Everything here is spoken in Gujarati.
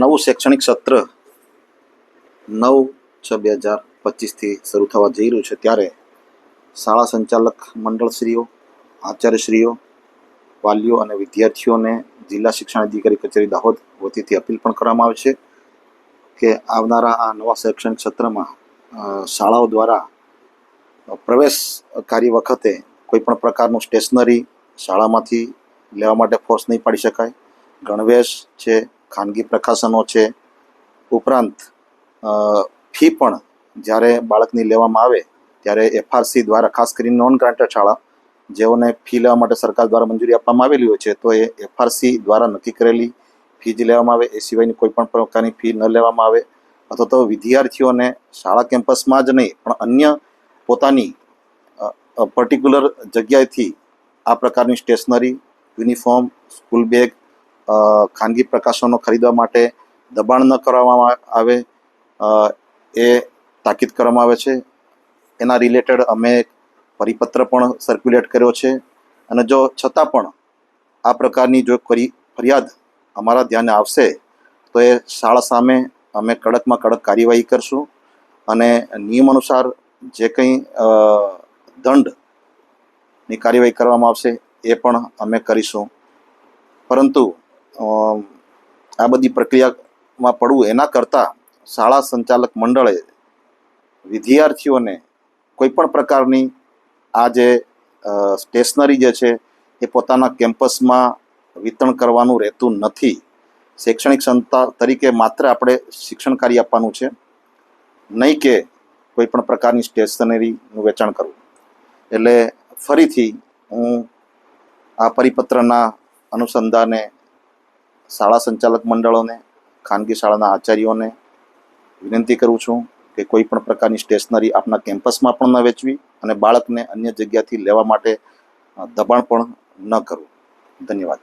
નવું શૈક્ષણિક સત્ર નવ છ બે હજાર પચીસથી શરૂ થવા જઈ રહ્યું છે. ત્યારે શાળા સંચાલક મંડળશ્રીઓ, આચાર્યશ્રીઓ, વાલીઓ અને વિદ્યાર્થીઓને જિલ્લા શિક્ષણ અધિકારી કચેરી દાહોદ વતીથી અપીલ પણ કરવામાં આવે છે કે આવનારા આ નવા શૈક્ષણિક સત્રમાં શાળાઓ દ્વારા પ્રવેશ કાર્ય વખતે કોઈ પણ પ્રકારનું સ્ટેશનરી શાળામાંથી લેવા માટે ફોર્સ નહીં પાડી શકાય. ગણવેશ છે ખાનગી પ્રકાશનો છે. ઉપરાંત ફી પણ જ્યારે બાળકની લેવામાં આવે, ત્યારે એફઆરસી દ્વારા ખાસ કરીને નોન ગ્રાન્ટેડ શાળા, જેઓને ફી લેવા માટે સરકાર દ્વારા મંજૂરી આપવામાં આવેલી હોય છે, તો એ એફઆરસી દ્વારા નક્કી કરેલી ફી જ લેવામાં આવે, એ સિવાયની કોઈ પણ પ્રકારની ફી ન લેવામાં આવે. અથવા તો વિદ્યાર્થીઓને શાળા કેમ્પસમાં જ નહીં, પણ અન્ય પોતાની પર્ટિક્યુલર જગ્યાએથી આ પ્રકારની સ્ટેશનરી યુનિફોર્મ સ્કૂલ બેગ ખાનગી પ્રકાશનો ખરીદવા માટે દબાણ ન કરવામાં આવે એ તાકીદ કરવામાં આવે છે. એના રિલેટેડ અમે પરિપત્ર પણ સર્ક્યુલેટ કર્યો છે. અને જો છતાં પણ આ પ્રકારની જો કરી ફરિયાદ અમારા ધ્યાને આવશે, તો એ શાળા સામે અમે કડકમાં કડક કાર્યવાહી કરશું. અને નિયમ અનુસાર જે કંઈ દંડની કાર્યવાહી કરવામાં આવશે, એ પણ અમે કરીશું. પરંતુ આ બધી પ્રક્રિયામાં પડવું એના કરતાં શાળા સંચાલક મંડળે વિદ્યાર્થીઓને કોઈ પણ પ્રકારની આ જે સ્ટેશનરી જે છે એ પોતાના કેમ્પસમાં વિતરણ કરવાનું રહેતું નથી. શૈક્ષણિક સંસ્થા તરીકે માત્ર આપણે શિક્ષણ કાર્ય આપવાનું છે. નહીં કે કોઈ પણ પ્રકારની સ્ટેશનરીનું વેચાણ કરવું. એટલે ફરીથી હું આ પરિપત્રના અનુસંધાને શાળા સંચાલક મંડળોને, ખાનગી શાળાના આચાર્યોને વિનંતી કરું છું કે કોઈ પણ પ્રકારની સ્ટેશનરી આપના કેમ્પસમાં પણ ન વેચવી અને બાળકને અન્ય જગ્યાથી લેવા માટે દબાણ પણ ન કરવું ધન્યવાદ.